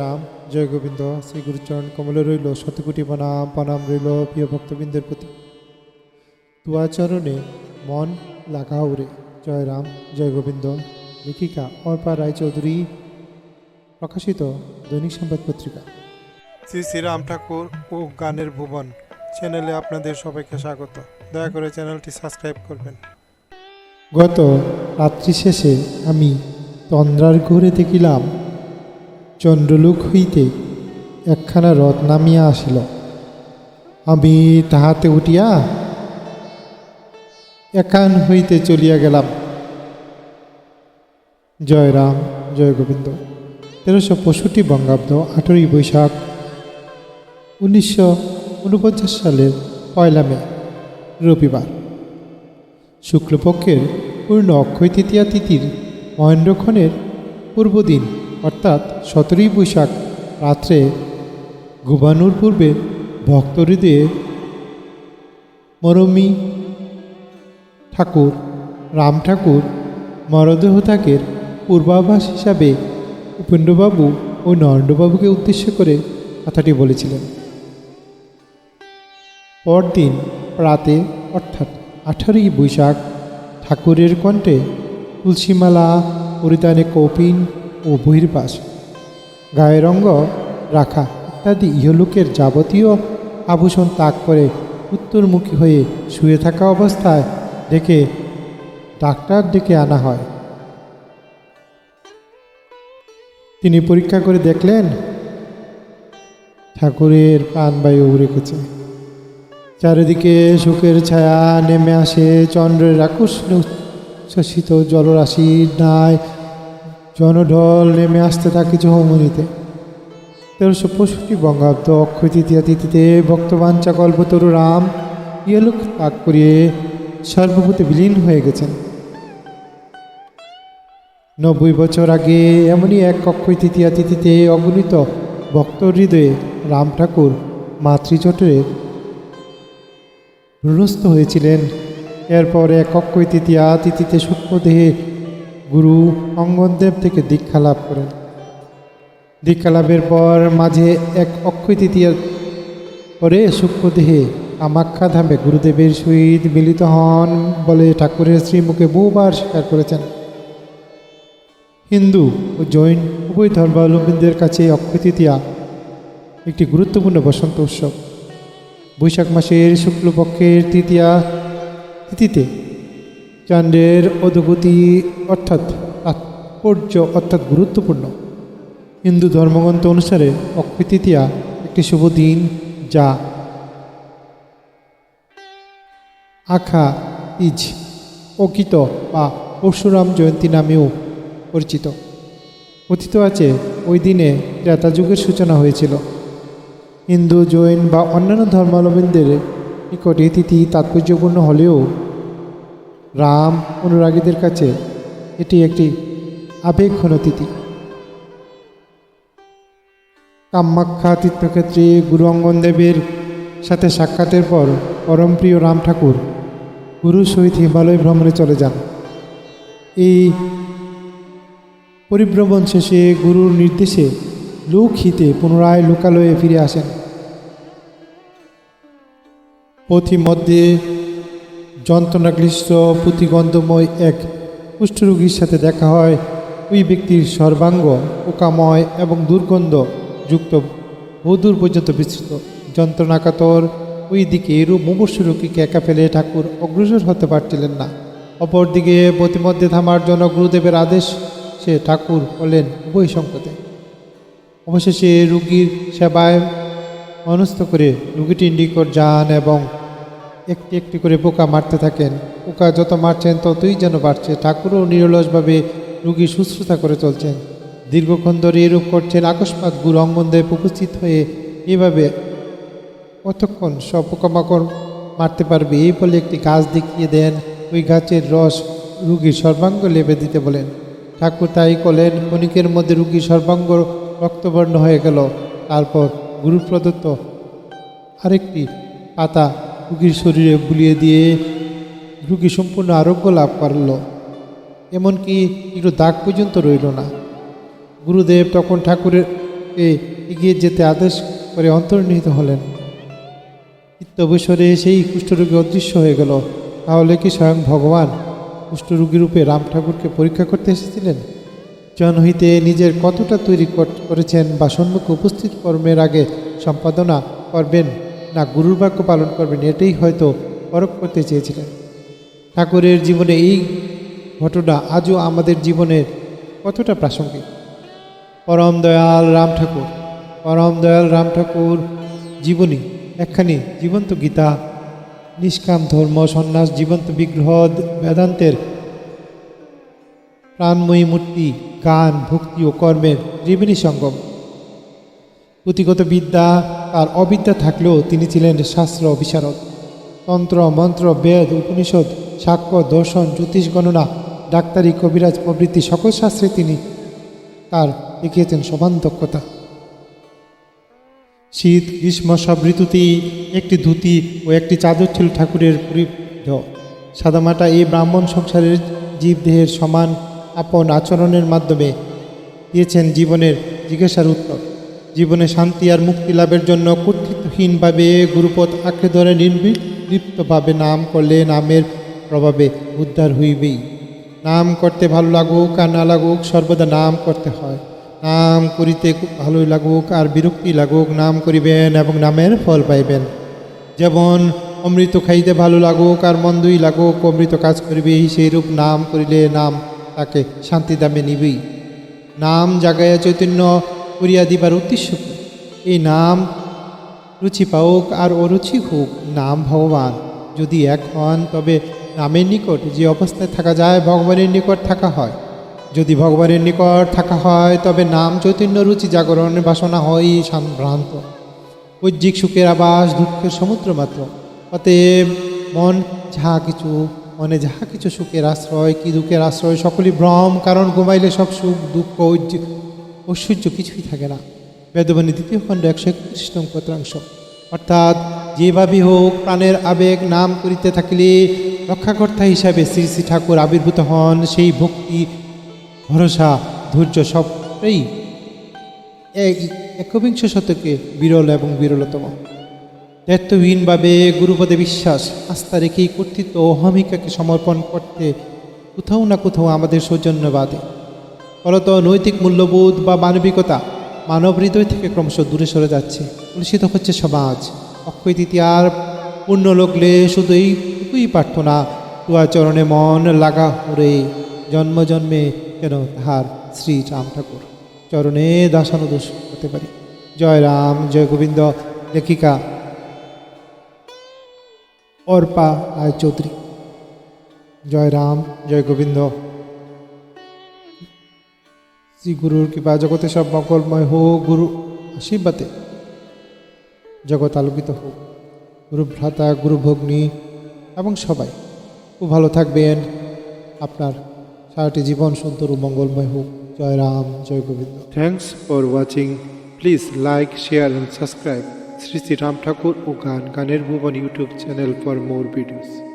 রাম জয় গোবিন্দ শ্রী গুরুচরণ কমলে রইল শতকোটি প্রণাম প্রণাম রইল প্রিয় ভক্তবৃন্দের প্রতি। তুয়াচরণে মন লাগাও রে জয় রাম জয় গোবিন্দ। লেখিকা অর্পা রায়চৌধুরী প্রকাশিত দৈনিক সংবাদ পত্রিকা। শ্রী শ্রীরাম ঠাকুর ও গানের ভুবন চ্যানেলে আপনাদের সবাইকে স্বাগত। দয়া করে চ্যানেলটি সাবস্ক্রাইব করবেন। গত রাত্রি শেষে আমি তন্দ্রার ঘুরে দেখিলাম চন্দ্রলোক হইতে একখানা রথ নামিয়া আসিল। আমি তাহাতে উঠিয়া একান হইতে চলিয়া গেলাম। জয় রাম, জয় গোবিন্দ। তেরোশো পঁয়ষট্টি বঙ্গাব্দ আঠেরোই বৈশাখ উনিশশো উনপঞ্চাশ সালের পয়লা মে, রবিবার। শুক্লপক্ষের পূর্ণ অক্ষয় তৃতীয়া তিথির মহেন্দ্রক্ষণের পূর্বদিন অর্থাৎ সতেরোই বৈশাখ রাত্রে ঘুমানোর পূর্বে ভক্ত হৃদয়ে মরমী ঠাকুর, রাম ঠাকুর, মরদেহ ত্যাগের পূর্বাভাস হিসাবে উপেন্দ্রবাবু ও নরেন্দ্রবাবুকে উদ্দেশ্য করে কথাটি বলেছিলেন। পরদিন প্রাতে অর্থাৎ আঠারোই বৈশাখ, ঠাকুরের কণ্ঠে তুলসীমালা পরিধানে কৌপিন ও বহির্বাস। গায়ের অঙ্গ রাখা ইত্যাদি ইহলোকের যাবতীয় আভূষণ ত্যাগ করে উত্তরমুখী হয়ে শুয়ে থাকা অবস্থায় ডেকে, ডাক্তার ডেকে আনা হয়। তিনি পরীক্ষা করে দেখলেন, ঠাকুরের প্রাণবায়ু রেখেছে চারিদিকে সুখের ছায়া নেমে আসে, চন্দ্রের আকর্ষণ উচ্ছ্বসিত জলরাশির ন্যায় জনঢল নেমে আসতে থাকে চৌমনিতে তেরোশো পঁয়ষট্টি বঙ্গাব্দ অক্ষয় তৃতীয়া তিথিতে ভক্তবাঞ্চা কল্পতরু রাম ইয়েলুক ত্যাগ করিয়ে সর্বভূতে বিলীন হয়ে গেছেন। নব্বই বছর আগে এমনই এক অক্ষয় তৃতীয়া তিথিতে অগণিত ভক্ত হৃদয়ে রাম ঠাকুর মাতৃচটরে রুণস্থ হয়েছিলেন। এরপর এক অক্ষয় তৃতীয়া তিথিতে সূক্ষ্মদেহে গুরু অঙ্গনদেব থেকে দীক্ষা লাভ করেন। দীক্ষা লাভের পর মাঝে এক অক্ষয় তৃতীয়া পরে সূক্ষ্মদেহে কামাখ্যা ধামে গুরুদেবের সহিত মিলিত হন বলে ঠাকুরের শ্রীমুখে বহুবার স্বীকার করেছেন। হিন্দু ও জৈন উভয় ধর্মাবলম্বীদের কাছে অক্ষয় তৃতীয়া একটি গুরুত্বপূর্ণ বসন্ত উৎসব। বৈশাখ মাসের শুক্লপক্ষের তৃতীয়া তিথিতে চন্দ্রের অধগতি অর্থাৎ তাৎপর্য অর্থাৎ গুরুত্বপূর্ণ। হিন্দু ধর্মগ্রন্থ অনুসারে অক্ষয় তৃতীয়া একটি শুভ দিন যা আখা ইজ অকিত বা পরশুরাম জয়ন্তী নামেও পরিচিত। কথিত আছে, ওই দিনে ত্রেতা যুগের সূচনা হয়েছিল। হিন্দু, জৈন বা অন্যান্য ধর্মাবলম্বীদের নিকট এই তিথি তাৎপর্যপূর্ণ হলেও রাম অনুরাগীদের কাছে এটি একটি আবেগঘন তিথি। কামাখ্যা তীর্থক্ষেত্রে গুরু অঙ্গন দেবের সাথে সাক্ষাতের পর পরমপ্রিয় রাম ঠাকুর গুরুর সহিত হিমালয় ভ্রমণে চলে যান। এই পরিভ্রমণ শেষে গুরুর নির্দেশে লোকহিতে পুনরায় লোকালয়ে ফিরে আসেন। পথিমধ্যে যন্ত্রণাক্লিষ্ট পুঁতিগন্ধময় এক কুষ্ঠরোগীর সাথে দেখা হয়। ওই ব্যক্তির সর্বাঙ্গ, পোকাময় এবং দুর্গন্ধ যুক্ত বহুদূর পর্যন্ত বিস্তৃত। যন্ত্রণাকাতর, ওই দিকে এরূপ মুমূর্ষ রোগীকে একা ফেলে ঠাকুর অগ্রসর হতে পারছিলেন না। অপরদিকে প্রতিমধ্যে থামার জন্য গুরুদেবের আদেশ, সে ঠাকুর হলেন উভয় সংকটে অবশেষে রুগীর সেবায় মনস্থ করে রুগীটির নিকট যান এবং একটি একটি করে পোকা মারতে থাকেন। পোকা যত মারছেন, ততই যেন বাড়ছে। ঠাকুরও নিরলসভাবে রুগী শুশ্রূষা করে চলছেন। দীর্ঘক্ষণ ধরে এরূপ করছেন আকস্মাৎ গুরু অঙ্গনদেব উপস্থিত হয়ে এভাবে কতক্ষণ সব পোকামাকড় মারতে পারবে এই বলে একটি গাছ দেখিয়ে দেন। ওই গাছের রস রুগীর সর্বাঙ্গ লেবে দিতে বলেন। ঠাকুর তাই করলেন। ক্ষণিকের মধ্যে রুগীর সর্বাঙ্গ রক্তবর্ণ হয়ে গেল। তারপর গুরু প্রদত্ত আরেকটি পাতা রুগীর শরীরে বুলিয়ে দিয়ে রুগী সম্পূর্ণ আরোগ্য লাভ করল। এমনকি একটু দাগ পর্যন্ত রইল না। গুরুদেব তখন ঠাকুরের এগিয়ে যেতে আদেশ করে অন্তর্নিহিত হলেন। চিত্তবসরে সেই কুষ্ঠরোগী অদৃশ্য হয়ে গেল। তাহলে কি স্বয়ং ভগবান কুষ্ঠরোগী রূপে রাম ঠাকুরকে পরীক্ষা করতে এসেছিলেন? জনহিতে নিজের কতটা তৈরি কর- করেছেন বা সম্মুখে উপস্থিত কর্মের আগে সম্পাদনা করবেন? না গুরুর বাক্য পালন করবেন এটাই হয়তো পরখ করতে চেয়েছিলেন। ঠাকুরের জীবনে এই ঘটনা আজও আমাদের জীবনের কতটা প্রাসঙ্গিক। পরম দয়াল রাম ঠাকুর, পরম দয়াল রাম ঠাকুর জীবনী, একখানি জীবন্ত গীতা, নিষ্কাম ধর্ম, সন্ন্যাস, জীবন্ত বিগ্রহ, বেদান্তের প্রাণময়ী মূর্তি, গান, ভক্তি ও কর্মের ত্রিবেণী সঙ্গম। পুঁথিগত বিদ্যা আর অবিদ্যা থাকলেও তিনি ছিলেন শাস্ত্র বিশারদ তন্ত্র, মন্ত্র, বেদ, উপনিষদ, সাক্ষ্য, দর্শন, জ্যোতিষ, গণনা, ডাক্তারি, কবিরাজ প্রভৃতি সকল শাস্ত্রে তিনি তার দেখিয়েছেন সমান দক্ষতা শীত, গ্রীষ্ম, সব ঋতুতেই একটি ধুতি ও একটি চাদর ছিল ঠাকুরের পরিধ। সাদামাটা এই ব্রাহ্মণ সংসারের জীবদেহের সমান আপন আচরণের মাধ্যমে দিয়েছেন জীবনের জিজ্ঞাসার উত্তর। জীবনে শান্তি আর মুক্তি লাভের জন্য কর্তৃত্বহীনভাবে গুরুপথ আঁকড়ে ধরে নির্লিপ্তভাবে নাম করলে নামের প্রভাবে উদ্ধার হইবেই। নাম করতে ভালো লাগুক আর না লাগুক সর্বদা নাম করতে হয়। নাম করিতে ভালোই লাগুক আর বিরক্তি লাগুক, নাম করিবেন এবং নামের ফল পাইবেন। যেমন, অমৃত খাইতে ভালো লাগুক আর মন্দই লাগুক, অমৃত কাজ করিবেই সেইরূপ নাম করিলে নাম তাকে শান্তি দামে নিবেই। নাম জাগাইয়া চৈতন্য করিয়া দিবার উদ্দেশ্য এই নাম রুচি পাওক আর অরুচি হোক নাম ভগবান। যদি এক হন, তবে নামের নিকট যে অবস্থায় থাকা যায়, ভগবানের নিকট থাকা হয়। যদি ভগবানের নিকট থাকা হয়, তবে নাম চৈতন্য রুচি জাগরণের বাসনা হয় ভ্রান্ত বৈজ্ঞিক সুখের আবাস, দুঃখের সমুদ্র মাত্র। অতএব মন যাহা কিছু, মনে যাহা কিছু সুখের আশ্রয়, কি দুঃখের আশ্রয়, সকলই ভ্রম কারণ ঘুমাইলে সব সুখ, দুঃখ ঐজ্জ- ঐশ্বর্য কিছুই থাকে না। বেদবাণী দ্বিতীয় খণ্ড একশো একত্রিশ নং পত্রাংশ। অর্থাৎ যেভাবে হোক, প্রাণের আবেগ নাম করিতে থাকিলে রক্ষাকর্তা হিসাবে শ্রী শ্রী ঠাকুর আবির্ভূত হন, সেই ভক্তি, ভরসা, ধৈর্য সবটাই এক, একবিংশ শতকে বিরল এবং বিরলতম। দায়িত্বহীনভাবে গুরুপদে বিশ্বাস, আস্থা রেখেই কর্তৃত্ব অহমিকাকে সমর্পণ করতে কোথাও না কোথাও আমাদের সৌজন্য বাদে ফলত নৈতিক মূল্যবোধ বা মানবিকতা মানব হৃদয় থেকে ক্রমশ দূরে সরে যাচ্ছে। কলুষিত হচ্ছে সমাজ। অক্ষয় তৃতীয়ার পূর্ণ লগলে শুধু এইটুকুই প্রার্থনা তুয়া চরণে মন লাগা হরে জন্ম জন্মে কেন তাহার শ্রী রাম ঠাকুর। চরণে দাসানুদোষ হতে পারি। জয় রাম, জয় গোবিন্দ। লেখিকা অর্পা রায় চৌধুরী জয় রাম, জয় গোবিন্দ। শ্রী গুরুর কৃপা জগতে সব মঙ্গলময় হোক, গুরু আশীর্বাদে। জগৎ আলোকিত হোক। গুরু ভ্রাতা গুরু ভগ্নী এবং সবাই। খুব ভালো থাকবেন। আপনার সারাটি জীবন সুন্দর ও মঙ্গলময় হোক। Jai Ram, Jai Govinda. Thanks for watching please like share and subscribe Shri Shri Ram Thakur ও গান, গানের ভুবন YouTube channel for more videos